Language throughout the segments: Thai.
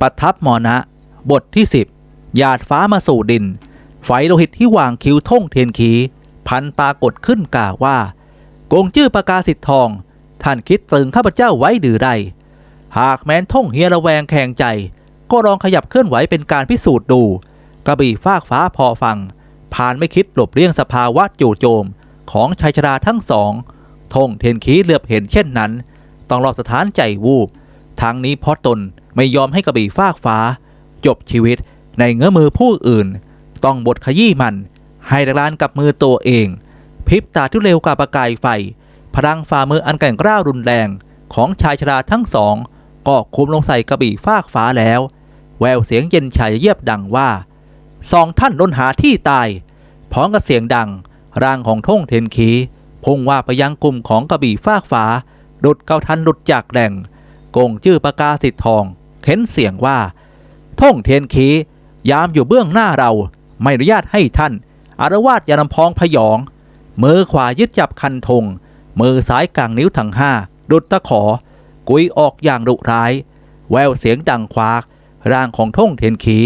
ประทับมอนะ บทที่ 10 หยาดฟ้ามาสู่ดิน ไฟโลหิตที่วางคิ้วท่งเทียนขี พันปรากฏขึ้นกล่าวว่า กงจื้อประกาศิทธิ์ทอง ท่านคิดตรึงข้าพเจ้าไว้หรือไรหากแม้นท่งเฮียระแวงแข่งใจ ก็ลองขยับเคลื่อนไหวเป็นการพิสูจน์ดู กระบี่ฟากฟ้าพอฟัง ผ่านไม่คิดหลบเลี่ยงสภาวะจู่โจมของชายชราทั้งสองท่งเทียนขีเหลือบเห็นเช่นนั้น ต้องรอสถานใจวูบทางนี้เพราะตน ไม่ยอมให้กระบี่ฟากฟ้า จบชีวิตในเงื้อมือผู้อื่น ต้องบทขยี้มัน ให้ดลานกับมือตัวเอง พริบตาที่เร็วกว่าประกายไฟ พลังฝ่ามืออันแกร่งกล้าวรุนแรงของชายชราทั้งสอง ก็คุมลงใส่กระบี่ฟากฟ้าแล้ว แววเสียงเย็นชายเยียบดังว่าสองท่านล้นหาที่ตาย พร้อมกับเสียงดัง ร่างของท่งเทนขีพุ่งว่าไปยังกลุ่มของกระบี่ฟากฟ้าดุดเกาทันดุดจากแหล่งกงชื่อประกาศิทธิทอง เข็นเสียงว่า ท่งเทียนขียามอยู่เบื้องหน้าเรา ไม่อนุญาตให้ท่าน อารวาสยานำพองพยอง มือขวายึดจับคันธงมือซ้ายกลางนิ้วทั้งห้าดุดตะขอ กุยออกอย่างดุร้าย แววเสียงดังควักร่างของท่งเทียนขี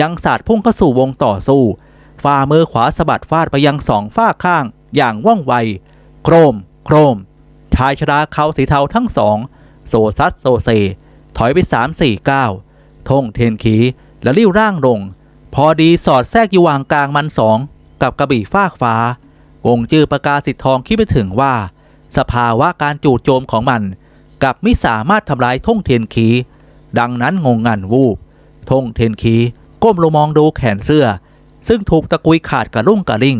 ยังสาดพุ่งเข้าสู่วงต่อสู้ฝ่ามือขวาสะบัดฟาดไปยังสองฝ้าข้างอย่างว่องไว โครม โครม ชายชราเขาสีเทาทั้งสอง โซซัสโซเซ ถอยไปสามสี่เก้าทงเทนขีและริ้วร่างลง พอดีสอดแทรกอยู่วางกลางมันสอง กับกระบี่ฟากฟ้าวงจื้อประกาศสิทธทองคิดไปถึงว่า สภาวะการจู่โจมของมันกับไม่สามารถทำลายทงเทนขี ดังนั้นงงงันวูบทงเทนขีก้มลงมองดูแขนเสื้อ ซึ่งถูกตะกุยขาดกระรุ่งกระริ่ง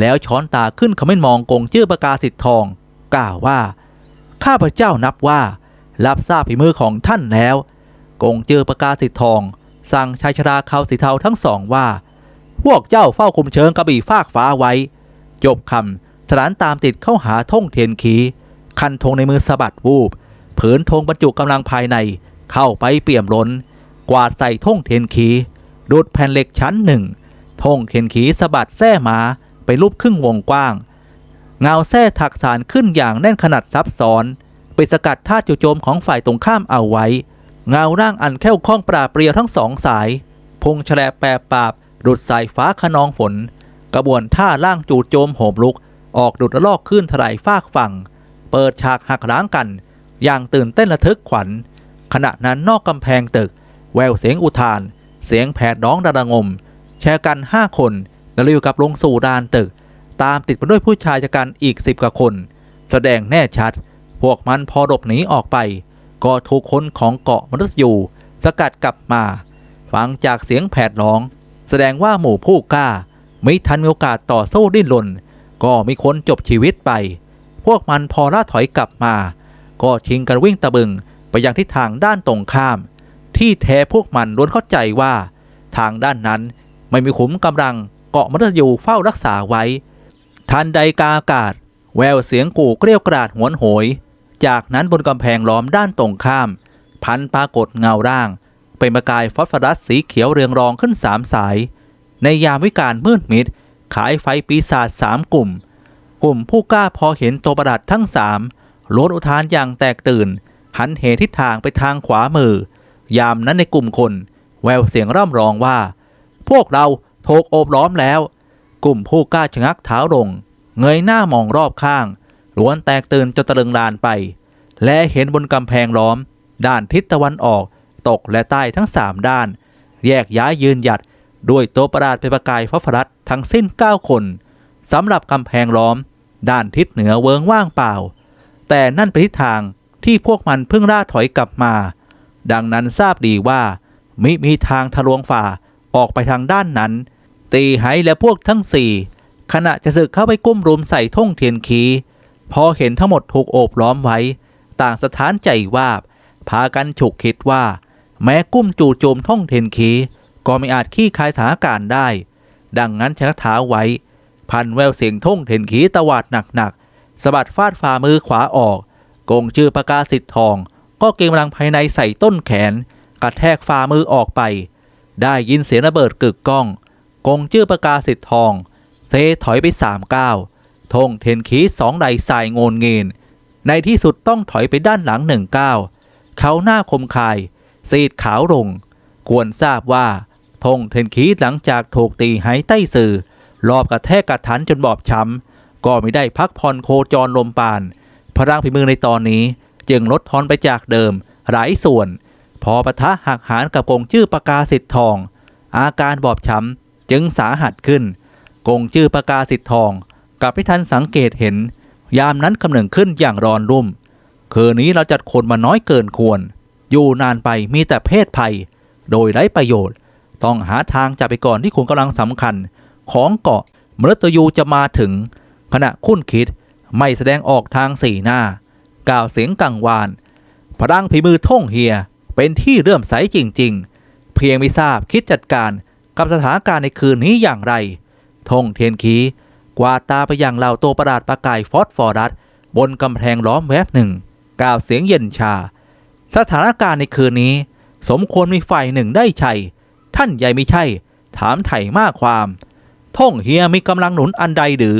แล้วช้อนตาขึ้นขาไม่มองกงจื้อประกาศสิทธทอง กล่าวว่า ข้าพเจ้านับว่า รับทราบฝีมือของท่านแล้ว กงจือประกาศิทธิ์ทอง สั่งชายชราเขาสีเทาทั้งสองว่า พวกเจ้าเฝ้าคุมเชิงกระบี่ฟากฟ้าไว้ จบคำสถานตามติดเข้าหาท่งเทียนขี คันธงในมือสะบัดวูบผืนธงบรรจุกำลังภายในเข้าไปเปี่ยมล้น กวาดใส่ท่งเทียนขีดูดแผ่นเหล็กชั้นหนึ่งท่งเทียนขีสะบัดแส้หมาไปรูปครึ่งวงกว้าง เงาแส้ถักสารขึ้นอย่างแน่นขนาดซับซ้อน ไปสกัดท่าจู่โจมของฝ่ายตรงข้ามเอาไว้ เงาร่างอันแค่วคล่องปราเปรียวทั้งสองสาย พงแฉลบแปรปราบดุดสายฟ้าขนองฝน กระบวนท่าล่างจู่โจมโหมลุก ออกดุดระลอกขึ้นถลายฟากฝั่ง เปิดฉากหักล้างกัน อย่างตื่นเต้นระทึกขวัญ ขณะนั้นนอกกำแพงตึก แววเสียงอุทาน เสียงแผดร้องระงม แชร์กันห้าคนแล้วริวกับลงสู่ดานตึก ตามติดมาด้วยผู้ชายชะกันอีกสิบกว่าคน แสดงแน่ชัด พวกมันพอหลบหนีออกไป ก็ถูกคนของเกาะมนุษย์อยู่ สกัดกลับมา ฟังจากเสียงแผดร้อง แสดงว่าหมู่ผู้กล้า ไม่ทันมีโอกาสต่อสู้ดิ้นรนก็มีคนจบชีวิตไป พวกมันพอล่าถอยกลับมา ก็ชิงกันวิ่งตะบึงไปยังทิศทางด้านตรงข้าม ที่แท้พวกมันล้วนเข้าใจว่า ทางด้านนั้นไม่มีขุมกำลังเกาะมนุษย์อยู่เฝ้ารักษาไว้ ทันใดกาอากาศ แววเสียงกู่เกลียวกราดหวนโหย จากนั้นบนกำแพงล้อมด้านตรงข้าม พันปรากฏเงาร่าง เป็นประกายฟอสฟอรัสสีเขียวเรืองรองขึ้นสามสาย ในยามวิการมืดมิด ขายไฟปีศาจสามกลุ่ม กลุ่มผู้กล้าพอเห็นตัวประหลาดทั้งสามล้วนอุทานอย่างแตกตื่น หันเหทิศทางไปทางขวามือ ยามนั้นในกลุ่มคน แววเสียงร่ำร้องว่า พวกเราถูกโอบล้อมแล้ว กลุ่มผู้กล้าชะงักเท้าลง เงยหน้ามองรอบข้าง ล้วนแตกตื่นจนตะลึงลานไป และเห็นบนกำแพงล้อม ด้านทิศตะวันออก ตกและใต้ทั้งสามด้าน แยกย้ายยืนหยัด ด้วยตัวประหลาดเป็นประกายฟอสฟรัสทั้งสิ้น 9 คนสำหรับกำแพงล้อม ด้านทิศเหนือเวิงว่างเปล่า แต่นั่นเป็นทิศทางที่พวกมันเพิ่งล่าถอยกลับมา ดังนั้นทราบดีว่า มิมีทางทะลวงฝ่าออกไปทางด้านนั้น ตีไหและพวกทั้งสี่ขณะจะสึกเข้าไปกุ้มรุมใส่ท่งเทียนขี พอเห็นทั้งหมดถูกโอบล้อมไว้ ต่างสถานใจวาบ พากันฉุกคิดว่า แม้กุ้มจู่โจมท่องเทนขีก็ไม่อาจขี้คายสถานการณ์ได้ ดังนั้นชักเท้าไว้ พันแววเสียงท่งเทนขีตวาดหนักๆสะบัดฟาดฝ่ามือขวาออกกงชื่อประกาศสิทธิ์ทอง ก็เกมรังภายในใส่ต้นแขน กระแทกฝ่ามือออกไป ได้ยินเสียงระเบิดกึกก้อง กงชื่อประกาศสิทธิ์ทอง เซถอยไปสามก้าว ธงเทนขีสองใดสายโงนเงินในที่สุดต้องถอยไปด้านหลังหนึ่งก้าวเขาหน้าคมคายซีดขาวลง ควรทราบว่าธงเทนคีหลังจากถูกตีหายใต้สื่อรอบกระแทกกระทันจนบอบช้ำ ก็ไม่ได้พักผ่อนโคจรลมปาน พลังฝีมือในตอนนี้จึงลดทอนไปจากเดิม หลายส่วน พอปะทะหักหานกับกงชื่อประกาสิทธิ์ทอง อาการบอบช้ำจึงสาหัสขึ้น กงชื่อประกาสิทธิ์ทอง กลับไม่ทันสังเกตเห็น ยามนั้นคำหนึ่งขึ้นอย่างร้อนรุ่ม คืนนี้เราจัดคนมาน้อยเกินควร อยู่นานไปมีแต่เพศภัย โดยไร้ประโยชน์ ต้องหาทางจับไปก่อนที่ขุนกำลังสำคัญ ของเกาะมฤตยูจะมาถึง ขณะคุ้นคิดไม่แสดงออกทางสีหน้า กล่าวเสียงกังวาน พลังฝีมือท่งเฮียเป็นที่เลื่อมใสจริง ๆ เพียงไม่ทราบคิดจัดการกับสถานการณ์ในคืนนี้อย่างไรท่งเทียนขี กวาดตาไปยังเหล่าตัวประหลาดประกายฟอสฟอรัสบนกำแพงล้อมแวบหนึ่งกล่าวเสียงเย็นชา สถานการณ์ในคืนนี้ สมควรมีฝ่ายหนึ่งได้ชัย ท่านใหญ่ไม่ใช่ ถามไถ่มากความ ท่งเฮียมีกำลังหนุนอันใดหรือ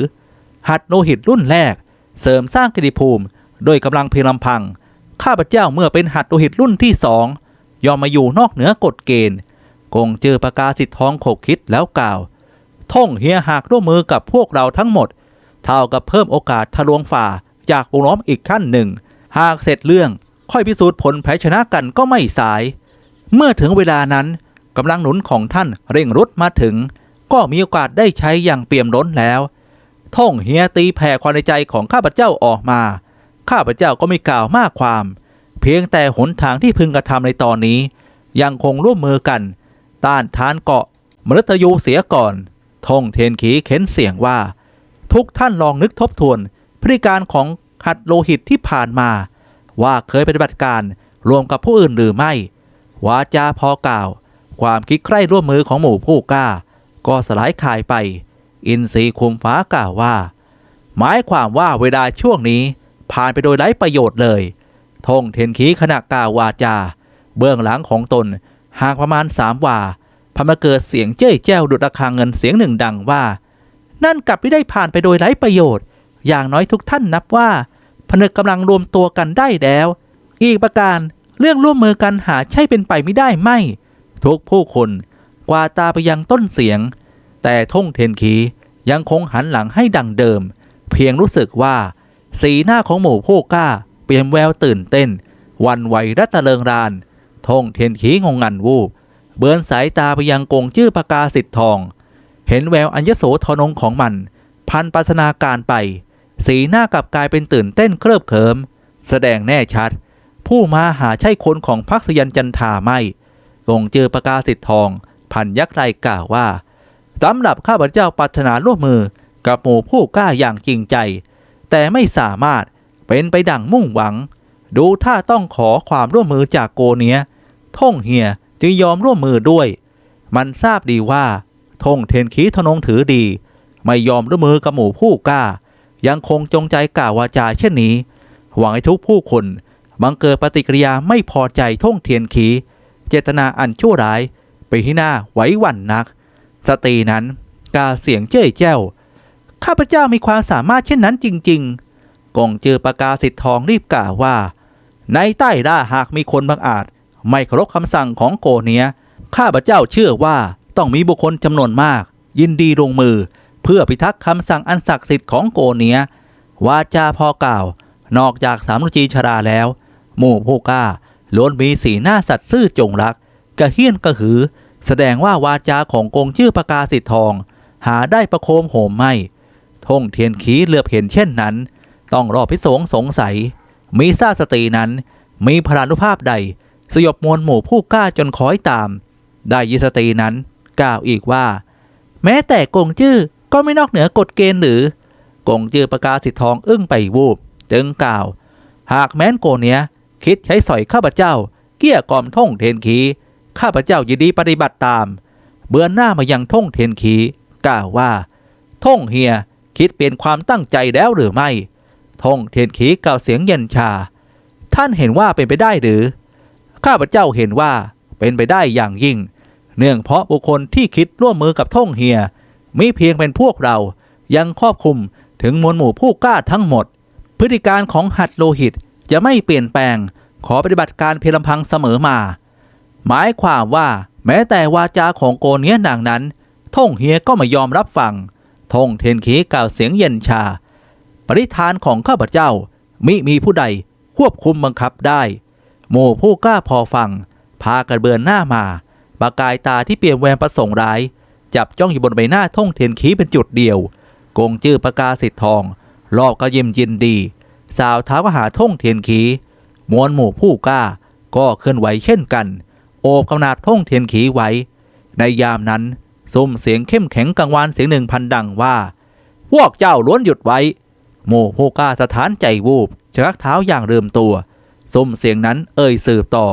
หัดโลหิตรุ่นแรก เสริมสร้างกิติภูมิ โดยกำลังเพียงลำพัง ข้าพเจ้าเมื่อเป็นหัดโลหิตรุ่นที่สองยอมมาอยู่นอกเหนือกฎเกณฑ์คงเจอประกาศสิทธิ์ทองขบคิดแล้วกล่าว ท่งเฮียหากร่วมมือกับพวกเราทั้งหมด เท่ากับเพิ่มโอกาสทะลวงฝ่าจากวงล้อมอีกขั้นหนึ่ง หากเสร็จเรื่องค่อยพิสูจน์ผลแพ้ชนะกันก็ไม่สาย เมื่อถึงเวลานั้นกำลังหนุนของท่านเร่งรุดมาถึง ก็มีโอกาสได้ใช้อย่างเปี่ยมล้นแล้ว ท่งเฮียตีแผ่ความในใจของข้าพเจ้าออกมา ข้าพเจ้าก็ไม่กล่าวมากความ เพียงแต่หนทางที่พึงกระทำในตอนนี้ ยังคงร่วมมือกัน ต้านทานเกาะมฤตยูเสียก่อน ทงเทนขีเข็นเสียงว่า ทุกท่านลองนึกทบทวน พฤติการของหัดโลหิตที่ผ่านมา ว่าเคยปฏิบัติการรวมกับผู้อื่นหรือไม่ วาจาพอกล่าว ความคิดใคร่ร่วมมือของหมู่ผู้กล้า ก็สลายคายไป อินทรีคุมฟ้ากล่าวว่า หมายความว่าเวลาช่วงนี้ ผ่านไปโดยไร้ประโยชน์เลยทงเทนขีขณะกล่าววาจา เบื้องหลังของตนห่างประมาณสามวา พมาเกิดเสียงเจ้ยแจ้วดุดระฆังเงินเสียงหนึ่งดังว่า นั่นกลับไม่ได้ผ่านไปโดยไร้ประโยชน์ อย่างน้อยทุกท่านนับว่าพนึกกำลังรวมตัวกันได้แล้ว อีกประการเรื่องร่วมมือกันหาใช่เป็นไปไม่ได้ไม่ ทุกผู้คนกวาตาไปยังต้นเสียง แต่ท่งเทนขียังคงหันหลังให้ดังเดิม เพียงรู้สึกว่า สีหน้าของหมู่ผู้กล้า เปลี่ยนแววตื่นเต้น วันไหวรัตะเริงรานทงเทนขีงงงันวูบ เบือนสายตาไปยังกงชื่อประกาสิทธิ์ทอง เห็นแววอัญญโสทนงของมัน พันปัสนาการไป สีหน้ากลับกลายเป็นตื่นเต้นเคลิบเขิม แสดงแน่ชัด ผู้มาหาใช่คนของพักสยันจันทาไม่กงเจอประกาสิทธิ์ทอง พันยักษ์ไรกล่าวว่าสำหรับข้าพเจ้าปรารถนาร่วมมือกับหมู่ผู้กล้าอย่างจริงใจ แต่ไม่สามารถเป็นไปดังมุ่งหวัง ดูถ้าต้องขอความร่วมมือจากโกเนียท่งเฮีย จึงยอมร่วมมือด้วย มันทราบดีว่าท่งเทนคีทนงถือดี ไม่ยอมร่วมมือกับหมู่ผู้กล้า ยังคงจงใจกล่าววาจาเช่นนี้ หวังให้ทุกผู้คนบังเกิดปฏิกิริยาไม่พอใจท่งเทียนขี เจตนาอันชั่วร้ายไปที่หน้าไหวหวั่นนัก สตรีนั้นกล่าเสียงเจ้ยแจ้ว ข้าพเจ้ามีความสามารถเช่นนั้นจริง ๆกองเจอประกาศสิทธิทองรีบกล่าวว่า ในใต้ล่าหากมีคนบางอาจ ไม่เคารพคำสั่งของโกเนีย ข้าพเจ้าเชื่อว่าต้องมีบุคคลจำนวนมาก ยินดีลงมือ เพื่อพิทักษ์คำสั่งอันศักดิ์สิทธิ์ของโกเนียวาจาพอกล่าว นอกจากสามรุจีชราแล้ว หมู่ผู้กล้าล้วนมีสีหน้าสัตย์ซื่อจงรัก กระเฮี้ยนกระหือ แสดงว่าวาจาของกงชื่อประกาสิทธิ์ทอง หาได้ประโคมโหมไม่ทงเทียนขีเหลือบเห็นเช่นนั้น ต้องรอพิสงสงสัย มีซาสตีนั้น มีพลานุภาพใด สยบมวลหมู่ผู้กล้าจนคอยตาม ได้ยิสตีนั้น กล่าวอีกว่า แม้แต่กงจื้อก็ไม่นอกเหนือกฎเกณฑ์หรือ กงจื้อประกาศสิทธทองอึ้งไปวูบ จึงกล่าว หากแม้นโกเนียคิดใช้สอยข้าพเจ้า เกี้ยกล่อมท่งเทนขีข้าพเจ้ายินดีปฏิบัติตาม เบือนหน้ามายังท่งเทนขีกล่าวว่า ท่งเฮียคิดเปลี่ยนความตั้งใจแล้วหรือไม่ ท่งเทนขีกล่าวเสียงเย็นชา ท่านเห็นว่าเป็นไปได้หรือ ข้าพเจ้าเห็นว่าเป็นไปได้อย่างยิ่ง เนื่องเพราะบุคคลที่คิดร่วมมือกับท่งเฮีย มีเพียงเป็นพวกเรายังครอบคลุมถึงมวลหมู่ผู้กล้าทั้งหมด พฤติการของหัดโลหิตจะไม่เปลี่ยนแปลง ขอปฏิบัติการเพียงลำพังเสมอมา หมายความว่าแม้แต่วาจาของโกเนี้ยนางนั้น ท่งเฮียก็ไม่ยอมรับฟัง ท่งเทนขีกล่าวเสียงเย็นชา ปริธานของข้าพเจ้ามิมีผู้ใดควบคุมบังคับได้ หมู่ผู้กล้าพอฟัง พากันเบือนหน้ามาปากายตาที่เปลี่ยนแววประสงค์ร้าย จับจ้องอยู่บนใบหน้าท่งเทียนขีเป็นจุดเดียว กงจื้อประกาศสิทธิ์ทองรอบก็ยิ้มยินดี สาวเท้าก็หาท่งเทียนขีมวลหมู่ผู้กล้า ก็เคลื่อนไหวเช่นกัน โอบกำนาดท่งเทียนขีไว้ ในยามนั้นซุ้มเสียงเข้มแข็งกังวานเสียงหนึ่งพันดังว่า พวกเจ้าล้วนหยุดไว้หมู่ผู้กล้าสถานใจวูบชักเท้าอย่างเริมตัว ซุ้มเสียงนั้นเอ่ยสืบต่อ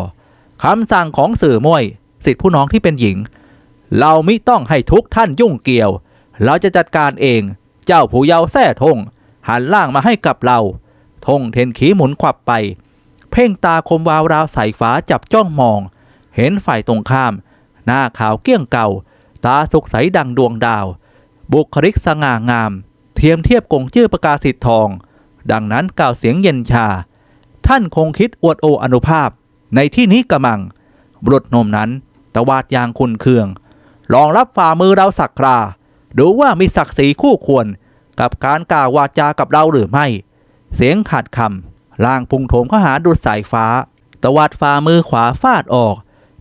คำสั่งของสื่อมวยสิทธิผู้น้องที่เป็นหญิง เรามิต้องให้ทุกท่านยุ่งเกี่ยว เราจะจัดการเอง เจ้าผู้เยาว์แท้ทง หันล่างมาให้กับเรา ทงเทนขีหมุนขวับไป เพ่งตาคมวาวราวสายฟ้าจับจ้องมอง เห็นฝ่ายตรงข้าม หน้าขาวเกี้ยงเก่า ตาสุกใสดังดวงดาว บุคลิกสง่างาม เทียมเทียบกงชื่อประกาศสิทธิ์ทอง ดังนั้นกล่าวเสียงเย็นชา ท่านคงคิดอวดโออนุภาพ ในที่นี้กระมังบุรุษนมนั้นตวาดยางคุณเคือง ลองรับฝ่ามือเราสักครา ดูว่ามีศักดิ์ศรีคู่ควร กับการกล่าววาจากับเราหรือไม่ เสียงขาดคำล่างพุงโถมเข้าหาดุดสายฟ้า ตวัดฝ่ามือขวาฟาดออก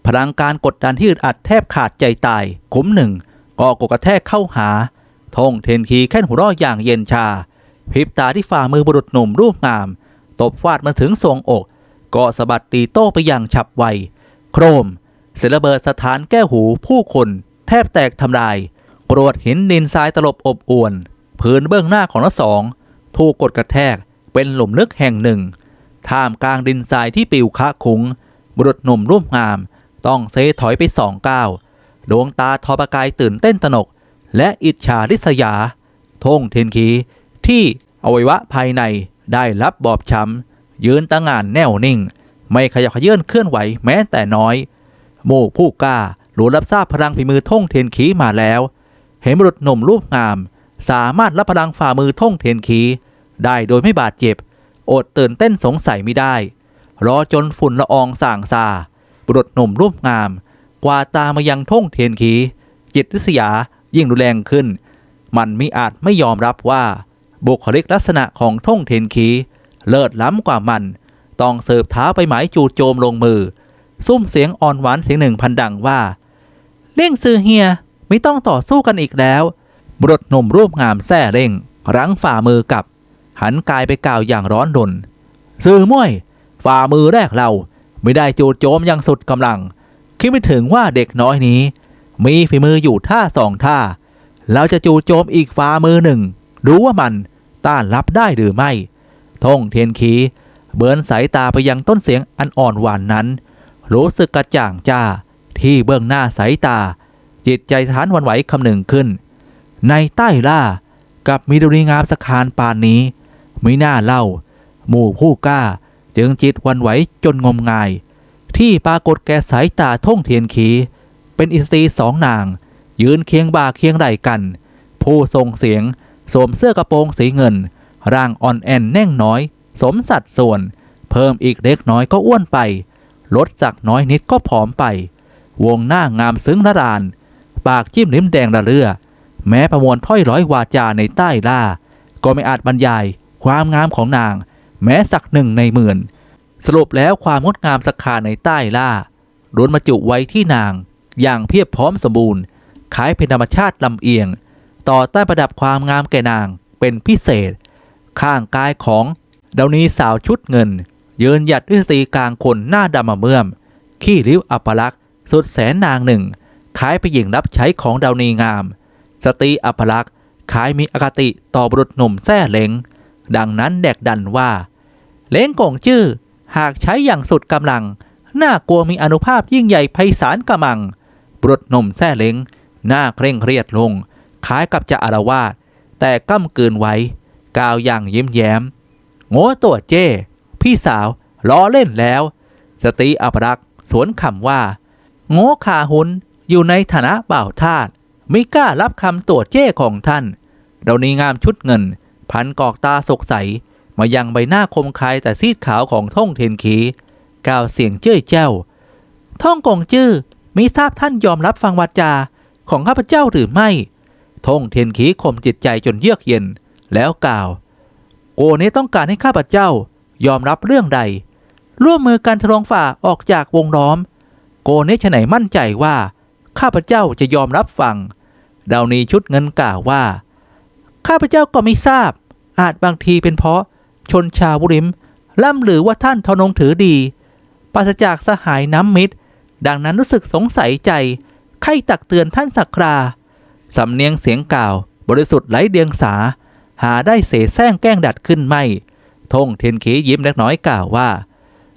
พลังการกดดันที่อึดอัดแทบขาดใจตายขุมหนึ่งก็กกระแทกเข้าหาทงเทนคีแค่นหัวราะอย่างเย็นชาพริบตาที่ฝ่ามือบุรุษหนุ่มรูปงาม ตบฟาดมาถึงทรวงอก ก็สะบัดตีโต้ไปอย่างฉับไว โครมเสยระเบิดสถานแก้หูผู้คนแทบแตกทำลายกรวดหินดินทรายตลบอบอวนพื้นเบื้องหน้าของทั้งสอง ถูกกดกระแทกเป็นหลุมลึกแห่งหนึ่ง ท่ามกลางดินทรายที่ปิวคะคุงบุรุษหนุ่มรูปงาม ต้องเซถอยไปสองก้าวดวงตาทอประกายตื่นเต้นตนก และอิจฉาริษยาทงเทนคีที่อวัยวะภายใน ได้รับบอบช้ำยืนตั้งงานแน่วนิ่ง ไม่ขยับขยื่นเคลื่อนไหวแม้แต่น้อยหมู่ผู้กล้ารู้รับทราบพลังฝีมือท่งเทนขีมาแล้ว เห็นบุรุษหนุ่มรูปงาม สามารถรับพลังฝ่ามือท่งเทนขีได้โดยไม่บาดเจ็บ อดตื่นเต้นสงสัยไม่ได้ รอจนฝุ่นละอองส่างซาบุรุษหนุ่มรูปงาม กว่าตามายังท่งเทนขีจิตริษยายิ่งรุนแรงขึ้น มันมิอาจไม่ยอมรับว่า บุคลิกลักษณะของท่งเทนขีเลิศล้ำกว่ามัน ต้องเสิร์ฟท้าไปหมายจู่โจมลงมือ ซุ้มเสียงอ่อนหวานเสียงหนึ่งพันดังว่าเร่งซือเฮียไม่ต้องต่อสู้กันอีกแล้วบรุษหนุ่มรูปงามแซ่เร่ง รั้งฝ่ามือกับ หันกายไปกล่าวอย่างร้อนรนซื่อม่วย ฝ่ามือแรกเรา ไม่ได้จู่โจมอย่างสุดกำลัง คิดไม่ถึงว่าเด็กน้อยนี้ มีฝีมืออยู่ท่าสองท่าเราจะจูโจมอีกฝ่ามือหนึ่ง รู้ว่ามัน ต้านรับได้หรือไม่ทงเทียนขีเบินสายตาไปยังต้นเสียงอันอ่อนหวานนั้น รู้สึกกระจ่างจ้า ที่เบื้องหน้าสายตา จิตใจทานหวันไหวคำหนึ่งขึ้น ในใต้ล่ากับมีดรีงามสคานปานนี้ไม่น่าเล่า หมู่ผู้กล้า จึงจิตหวันไหวจนงมงาย ที่ปรากฏแก่สายตาท่งเทียนขีเป็นอิสตรีสองนาง ยืนเคียงบ่าเคียงไหล่กัน ผู้ทรงเสียง สวมเสื้อกระโปรงสีเงิน ร่างอ่อนแอนแน่งน้อย สมสัดส่วน เพิ่มอีกเล็กน้อยก็อ้วนไป ลดจากน้อยนิดก็ผอมไป วงหน้างามซึ้งระราน ปากจิ้มลิ้มแดงระเรื่อ แม้ประมวลถ้อยร้อยวาจาในใต้ล่า ก็ไม่อาจบรรยาย ความงามของนาง แม้สักหนึ่งในหมื่น สรุปแล้วความงดงามสักขาในใต้ล่าล้วนมาจุไว้ที่นาง อย่างเพียบพร้อมสมบูรณ์คล้ายเป็นธรรมชาติลำเอียง ต่อใต้ประดับความงามแก่นางเป็นพิเศษ ข้างกายของดาวนีสาวชุดเงิน ยืนหยัดด้วยสตรีกลางคนหน้าดำมะเมื่อม ขี้ริ้วอัปลักษณ์สุดแสนนางหนึ่งคล้ายไปหญิงรับใช้ของดาวนีงาม สตรีอัปลักษณ์คล้ายมีอคติต่อบุรุษหนุ่มแท้เล้งดังนั้นแดกดันว่า เล้งกงจื้อหากใช้อย่างสุดกำลัง น่ากลัวมีอนุภาพยิ่งใหญ่ไพศาลกระมัง บุรุษหนุ่มแท้เล้งหน้าเคร่งเครียดลง คล้ายกับจะอารวาสแต่ก้ำกืนไว้ กล่าวอย่างยิ้มแย้ม โง่ตัวเจ้ พี่สาวล้อเล่นแล้ว สตรีอัปรักษ์สวนคำว่า โง่ขาหุนอยู่ในฐานะบ่าวทาสไม่กล้ารับคำตัวเจ้ของท่านเรานีงามชุดเงิน พันกอกตาสกใส มายังใบหน้าคมคายแต่ซีดขาวของท่องเทนขีกล่าวเสียงเจ้ยเจ้า ท่องกงจื้อมิทราบท่านยอมรับฟังวาจาของข้าพเจ้าหรือไม่ ทงเทียนขีข่มจิตใจจนเยือกเย็น แล้วกล่าว โกเนต้องการให้ข้าพเจ้ายอมรับเรื่องใด ร่วมมือกันทะลองฝ่าออกจากวงล้อม โกเนชไหนมั่นใจว่า ข้าพเจ้าจะยอมรับฟังดาวนีชุดเงินกล่าวว่า ข้าพเจ้าก็ไม่ทราบ อาจบางทีเป็นเพราะชนชาวบุริมล่ำหรือว่าท่านทนงถือดีปราศจากสหายน้ำมิตร ดังนั้นรู้สึกสงสัยใจใครตักเตือนท่านสักครา สำเนียงเสียงกล่าว บริสุทธิ์ไร้เดียงสา หาได้เสแสร้งแกล้งดัดขึ้นไม่ ทงเทียนขียิ้มเล็กน้อยกล่าวว่า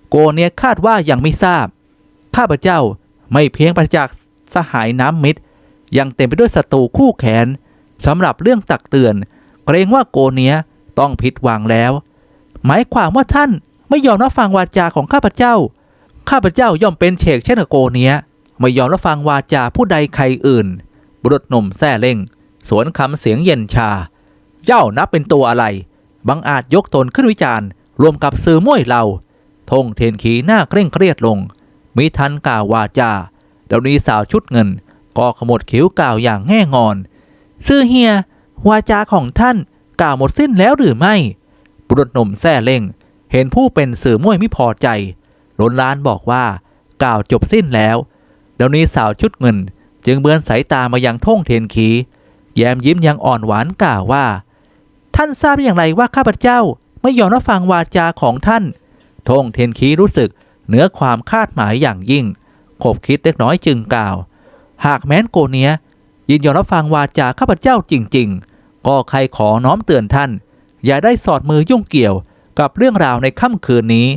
โกเนียคาดว่ายังไม่ทราบ ข้าพเจ้าไม่เพียงปราจากสหายน้ำมิตร ยังเต็มไปด้วยศัตรูคู่แขนสำหรับเรื่องตักเตือน เกรงว่าโกเนียต้องผิดหวังแล้ว หมายความว่าท่านไม่ยอมรับฟังวาจาของข้าพเจ้า ข้าพเจ้าย่อมเป็นเฉกเช่นกโกเนียไม่ยอมรับฟังวาจาผู้ใดใครอื่น บุรุษหนุ่มแซ่เล่ง สวนคำเสียงเย็นชา เจ้านับเป็นตัวอะไร บังอาจยกตนขึ้นวิจารณ์ รวมกับซื้อม่วยเราทงเทนขีหน้าเคร่งเครียดลงมิทันกล่าววาจาเดี๋ยวนี้สาวชุดเงิน ก็ขมวดคิ้วกล่าวอย่างแง่งอน ซื่อเฮียวาจาของท่านกล่าวหมดสิ้นแล้วหรือไม่ บุรุษหนุ่มแซ่เล่ง เห็นผู้เป็นสื่อม่วยไม่พอใจล้นล้านบอกว่ากล่าวจบสิ้นแล้ว เดี๋ยวนี้สาวชุดเงิน จึงเบือนสายตามายังท่งเทนขีแย้มยิ้มอยังอ่อนหวานกล่าวว่า ท่านทราบอย่างไรว่าข้าพเจ้าไม่ยอมรับฟังวาจาของท่านทงเทนขีรู้สึกเหนือความคาดหมายอย่างยิ่งขบคิดเล็กน้อยจึงกล่าว หากแม้นโกเนียยินยอมรับฟังวาจาข้าพเจ้าจริง ๆ ก็ใครขอน้อมเตือนท่าน อย่าได้สอดมือยุ่งเกี่ยวกับเรื่องราวในค่ำคืนนี้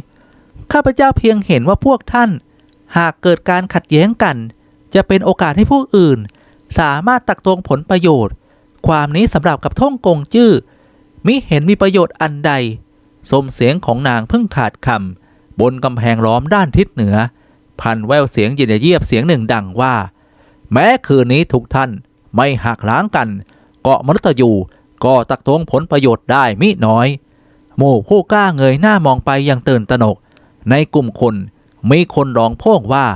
ข้าพเจ้าเพียงเห็นว่าพวกท่าน หากเกิดการขัดแย้งกัน จะเป็นโอกาสให้ผู้อื่น สามารถตักตวงผลประโยชน์ ความนี้สำหรับกับท่องกงจื้อมิเห็นมีประโยชน์อันใด สมเสียงของนางเพิ่งขาดคำบนกำแพงล้อมด้านทิศเหนือ พันแววเสียงเย็นเยียบเสียงหนึ่งดังว่า แม้คืนนี้ทุกท่านไม่หักล้างกัน เกาะมนุษย์อยู่ก็ตักตวงผลประโยชน์ได้มิน้อย หมู่ผู้กล้าเงยหน้ามองไปอย่างตื่นตระหนก ในกลุ่มคนมีคนร้องโพ่งว่า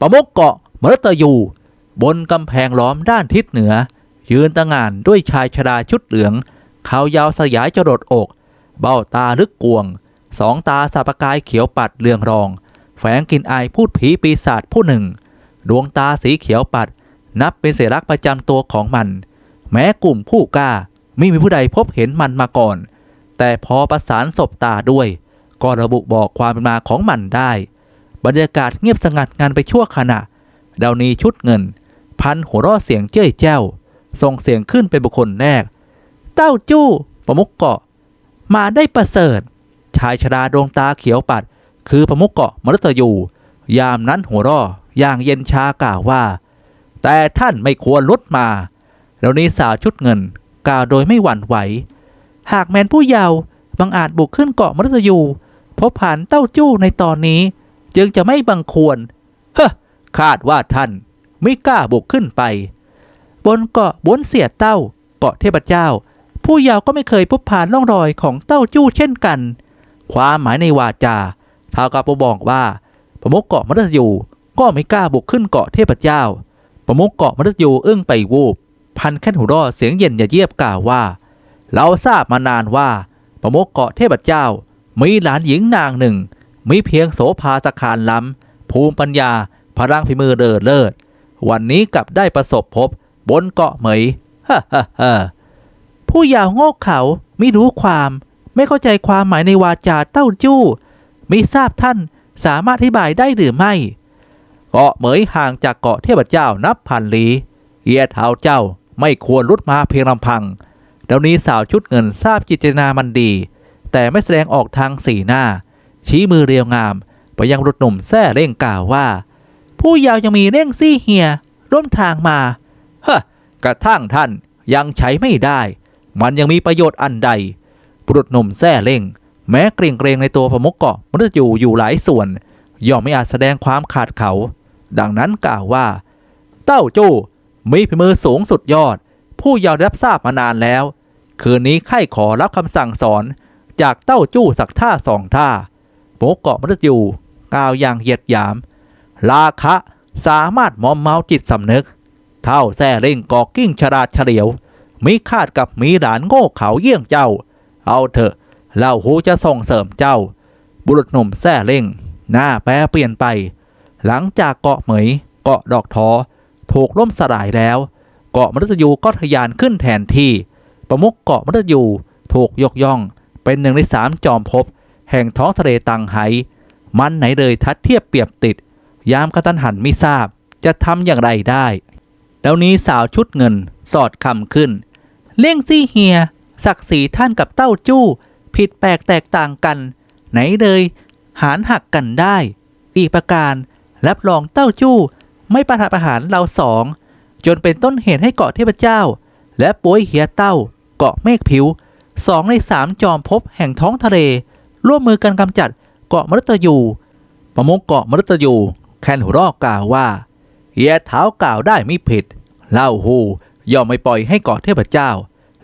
ประมุกเกาะ มนุษย์ยู บนกำแพงล้อมด้านทิศเหนือ ยืนตะงานด้วยชายชราชุดเหลืองเขายาวสยายจรดอก เบ้าตาลึกกวง สองตาสาปกายเขียวปัดเรืองรอง แฝงกลินอายพูดผีปีศาจผู้หนึ่ง ดวงตาสีเขียวปัด นับเป็นเสลักษณ์ประจำตัวของมัน แม้กลุ่มผู้กล้าไม่มีผู้ใดพบเห็นมันมาก่อน แต่พอประสานศบตาด้วย ก็ระบุบอกความเป็นมาของมันได้ บรรยากาศเงียบสงัดงันไปชั่วขณะ ดาวนีชุดเงิน พันหัวเรอเสียงเจ้ยแจ้วส่งเสียงขึ้นเป็นบุคคลแรก เต้าจู้ประมุกเกาะ มาได้ประเสริฐ ชายชราดวงตาเขียวปัด คือประมุกเกาะมรตยู ยามนั้นหัวร่ออย่างเย็นชากล่าวว่า แต่ท่านไม่ควรลดมาแล้วนี้สาวชุดเงินกล่าวโดยไม่หวั่นไหว หากแมนผู้เยาว์บังอาจบุกขึ้นเกาะมรตยูพบผ่านเต้าจู้ในตอนนี้ จึงจะไม่บังควร เฮ้อ คาดว่าท่านไม่กล้าบุกขึ้นไป บนเกาะบนเสียเต้า เกาะเทพเจ้า ผู้เยาวก็ไม่เคยพบผ่านร่องรอยของเต้าจู้เช่นกัน ความหมายในวาจาท้าวกับบอกว่าประมุกเกาะมรตยูก็ไม่กล้าบุกขึ้นเกาะเทพเจ้า ประมุกเกาะมรตยูอึ้งไปวูบ พันแค่นหูรอดเสียงเย็นอย่าเยียบกล่าวว่า เราทราบมานานว่า ประมุกเกาะเทพเจ้า มีหลานหญิงนางหนึ่ง มีเพียงโสภาสคารล้ำภูมิปัญญา พลังฝีมือเดินเลิศวันนี้กลับได้ประสบพบบนเกาะเหมยฮ่าฮ่าฮ่าผู้ยาวโง่เขาไม่รู้ความไม่เข้าใจความหมายในวาจาเต้าจู้ไม่ทราบท่านสามารถอธิบายได้หรือไม่ เกาะเหมยห่างจากเกาะเทพเจ้านับพันลี้เอียเท้าเจ้าไม่ควรรุดมาเพียงลำพังเดี๋ยวนี้สาวชุดเงินทราบจิตนามันดี แต่ไม่แสดงออกทางสีหน้า ชี้มือเรียวงาม ไปยังรุดหนุ่มแซ่เร่งกล่าวว่า ผู้เยาวยังมีเร่งซี่เฮียร่วมทางมาเฮ้กระทั่งท่านยังใช้ไม่ได้ มันยังมีประโยชน์อันใด บุรุษหนุ่มแซ่เร่ง แม้เกรงเกรงในตัวพมกเกาะมนุษย์อยู่อยู่หลายส่วน ย่อมไม่อาจแสดงความขาดเขา ดังนั้นกล่าวว่า เต้าจู้มีฝีมือสูงสุดยอด ผู้เยาวได้รับทราบมานานแล้ว คืนนี้ไข้ขอรับคำสั่งสอนจากเต้าจู้สักท่าสองท่าพมุกเกาะมนุษย์อยู่กล่าวอย่างเหยียดหยาม ราคะสามารถมอมเมาจิตสำนึก เท่าแซ่เร่งกอกกิ้งฉลาดเฉลียวมีคาดกับมีหลานโง่เขาเยี่ยงเจ้า เอาเถอะเล่าหูจะส่งเสริมเจ้า บุรุษหนุ่มแซ่เร่ง หน้าแปรเปลี่ยนไป หลังจากเกาะเหมยเกาะดอกทอถูกล่มสลายแล้ว เกาะมฤตยูก็ทะยานขึ้นแทนที่ ประมุขเกาะมฤตยูถูกยกย่อง เป็นหนึ่งในสามจอมภพแห่งท้องทะเลตังไหมันไหนเลยทัดเทียบเปรียบติด ยามกระตันหันไม่ทราบจะทำอย่างไรได้ แล้วนี้สาวชุดเงินสอดคำขึ้น เลี่ยงซี่เฮีย ศักดิ์ศรีท่านกับเต้าจู้ ผิดแปลกแตกต่างกัน ไหนเลย หารหักกันได้ อีกประการรับรองเต้าจู้ ไม่ประทานประหารเราสอง จนเป็นต้นเหตุให้เกาะเทพเจ้า และป่วยเหียเต้า เกาะเมฆผิวสองในสามจอมภพแห่งท้องทะเล ร่วมมือกันกำจัดเกาะมฤตยูประมุขเกาะมฤตยู แคนหัวรอกล่าวว่าเฮียเท้ากล่าวได้ไม่ผิด เล่าหูย่อมไม่ปล่อยให้เกาะเทพเจ้า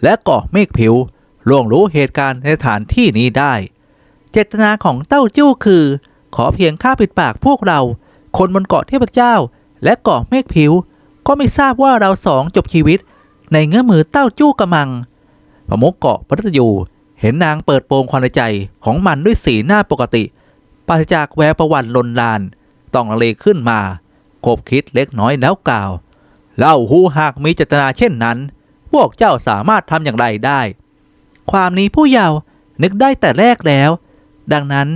และเกาะเมฆผิวล่วงรู้เหตุการณ์ในสถานที่นี้ได้ เจตนาของเต้าจู้คือ ขอเพียงข้าปิดปากพวกเรา คนบนเกาะเทพเจ้า และเกาะเมฆผิว ก็ไม่ทราบว่าเราสองจบชีวิต ในเงื้อมือเต้าจู้กระมังประมุขเกาะพระตยูเห็นนางเปิดโปงความในใจของมันด้วยสีหน้าปกติปราศจากแววประวัติลนลาน ต้องละเลขึ้นมาคบคิดเล็กน้อยแล้วกล่าว เล่าหูหากมีเจตนาเช่นนั้น พวกเจ้าสามารถทำอย่างไรได้ ความนี้ผู้เยาว์นึกได้แต่แรกแล้ว ดังนั้น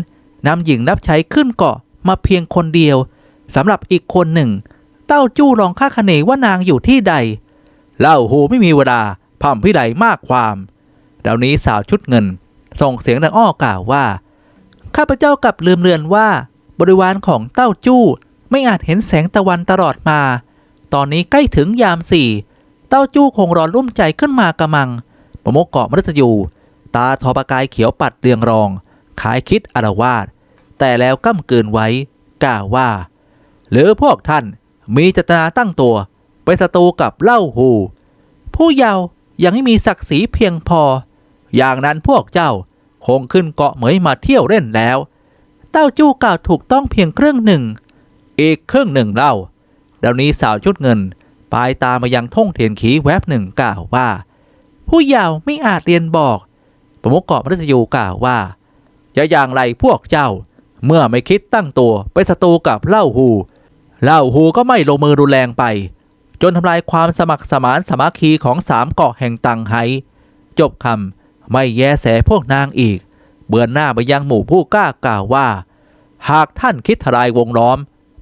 นำหญิงรับใช้ขึ้นเกาะมาเพียงคนเดียวสำหรับอีกคนหนึ่ง เต้าจู้ลองค่าคะเนว่านางอยู่ที่ใด เล่าหูไม่มีเวลาพ่ำพิไดมากความเดี๋ยวนี้สาวชุดเงิน ส่งเสียงดังอ้อกล่าวว่า ข้าพเจ้ากลับลืมเลือนว่า บริวารของเต้าจู้ ไม่อาจเห็นแสงตะวันตลอดมา ตอนนี้ใกล้ถึงยามสี่เต้าจู้คงร้อนรุ่มใจขึ้นมากระมังประมกเกาะมฤตยู ตาทอประกายเขียวปัดเรืองรอง ขายคิดอารวาสแต่แล้วก้ำเกินไว้กล่าวว่า หรือพวกท่านมีเจตนาตั้งตัวเป็นศัตรูกับเล่าหู ผู้เยาว์ยังไม่มีศักดิ์ศรีเพียงพอ อย่างนั้นพวกเจ้าคงขึ้นเกาะเหมยมาเที่ยวเล่นแล้ว เต้าจู้กล่าวถูกต้องเพียงครึ่งหนึ่ง อีกครึ่งหนึ่งเล่าเดี๋ยวนี้สาวชุดเงิน ปลายตามายังท่งเทียนขีแวบหนึ่งกล่าวว่า ผู้ยาวไม่อาจเรียนบอก ประมุขเกาะมฤตยูกล่าวว่าจะอย่างไรพวกเจ้า เมื่อไม่คิดตั้งตัวไปนศัตรูกับเล่าหูเล่าหูก็ไม่ลงมือรุนแรงไป จนทำลายความสมัครสมานสามัคคีของสามเกาะแห่งตังไฮจบคำไม่แยแสพวกนางอีก เบือนหน้าไปยังหมู่ผู้กล้ากล่าวว่า หากท่านคิดทลายวงล้อม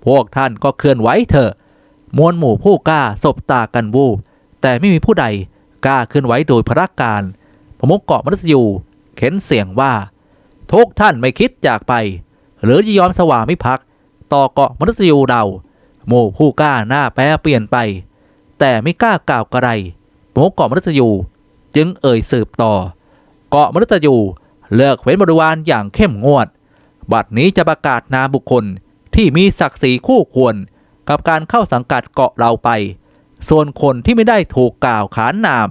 พวกท่านก็เคลื่อนไหวเถอะ มวลหมู่ผู้กล้าสบตากันวูบแต่ไม่มีผู้ใดกล้าเคลื่อนไหวโดยพระการประมุขเกาะมฤตยูเข็นเสียงว่าทุกท่านไม่คิดจากไป หรือจะยอมสวามิภักดิ์ต่อเกาะมฤตยูเราหมู่ผู้กล้าหน้าแปรเปลี่ยนไป แต่ไม่กล้ากล่าวกระไรประมุขเกาะมฤตยูจึงเอ่ยสืบต่อ เกาะมฤตยู เลิกเว้นบริวารอย่างเข้มงวด บัดนี้จะประกาศนามบุคคลที่มีศักดิ์ศรีคู่ควร กับการเข้าสังกัดเกาะเราไป ส่วนคนที่ไม่ได้ถูกกล่าวขานนาม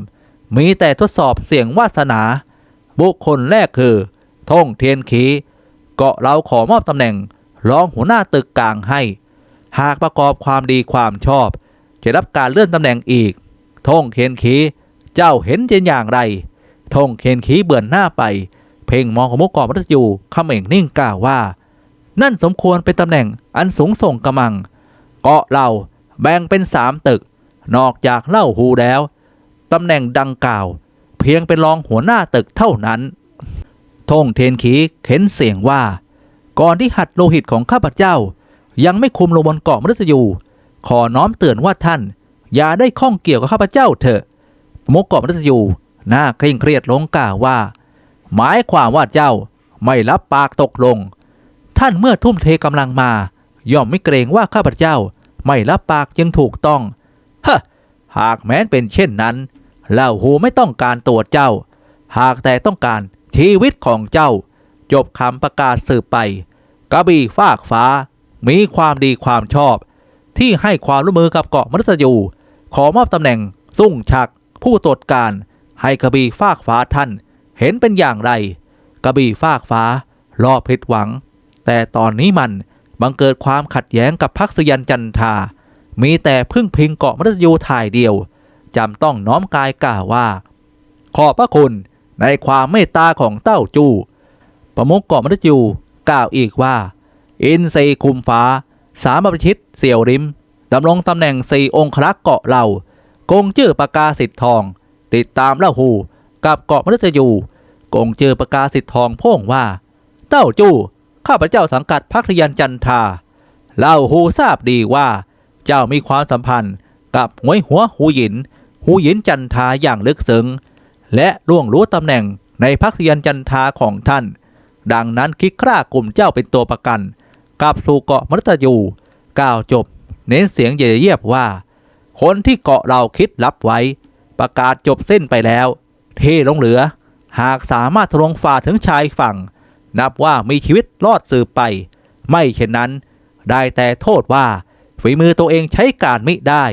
มีแต่ทดสอบเสียงวาสนา บุคคลแรกคือท่งเทียนขีเกาะเราขอมอบตำแหน่งรองหัวหน้าตึกกลางให้ หากประกอบความดีความชอบ จะรับการเลื่อนตำแหน่งอีกท่งเทียนขีเจ้าเห็นเป็นอย่างไรท่งเทียนขีเบือนหน้าไป เพ่งมองของมุกกอบมัตยูเขม่งนิ่งกล่าวว่า นั่นสมควรเป็นตำแหน่งอันสูงส่งกระมัง เกาะเราแบ่งเป็นสามตึก นอกจากเล่าหูแล้วตำแหน่งดังกล่าว เพียงเป็นรองหัวหน้าตึกเท่านั้นทงเทนขีเข็นเสียงว่า ก่อนที่หัดโลหิตของข้าพเจ้า ยังไม่คุมลงบนเกาะมฤตยูขอน้อมเตือนว่าท่าน อย่าได้ข้องเกี่ยวกับข้าพเจ้าเถอะมกเกาะมฤตยูหน้าเคร่งเครียดลงกล่าวว่า หมายความว่าเจ้าไม่รับปากตกลง ท่านเมื่อทุ่มเทกำลังมา ย่อมไม่เกรงว่าข้าพเจ้า ไม่รับปากจึงถูกต้องฮะหากแม้นเป็นเช่นนั้นเล่าหูไม่ต้องการตัวเจ้า หากแต่ต้องการชีวิตของเจ้า จบคำประกาศสืบไปกระบี่ฟากฟ้า มีความดีความชอบ ที่ให้ความร่วมมือกับเกาะมฤตยูขอมอบตำแหน่งสุ่งชักผู้ตรวจการให้กระบี่ฟากฟ้าท่าน เห็นเป็นอย่างไร กระบี่ฟากฟ้า รอผิดหวัง แต่ตอนนี้มันบังเกิดความขัดแย้งกับพักสยันจันทา มีแต่พึ่งพิงเกาะมฤตยูถ่ายเดียวจำต้องน้อมกายกล่าวว่า ขอบพระคุณในความเมตตาของเต้าจูประมุขเกาะมฤตยูกล่าวอีกว่า อินทรีคุมฟ้า สามประชิตเสี่ยวริมดำรงตำแหน่งสี่องครักษ์เกาะเรากงจื้อปากาสิทธิทอง ติดตามเล่าหูกับเกาะมฤตยู กงเจอปากาศสิทธิ์ทองพ่งว่า เต้าจู้ข้าพเจ้าสังกัดพักยันจันทาเล่าหูทราบดีว่า เจ้ามีความสัมพันธ์กับหวยหัวหูหยิน หูหยินจันทาอย่างลึกซึ้งและล่วงรู้ตำแหน่งในพักยันจันทาของท่าน ดังนั้นคิดคร่ากลุ่มเจ้าเป็นตัวประกันกลับสู่เกาะมฤตยูกล่าวจบ เน้นเสียงเยียบว่า คนที่เกาะเราคิดลับไว้ ประกาศจบสิ้นไปแล้วเทลงเหลือ หากสามารถทะลวงฝ่าถึงชายฝั่ง นับว่ามีชีวิตรอดสืบไป ไม่เช่นนั้น ได้แต่โทษว่าฝีมือตัวเองใช้การมิได้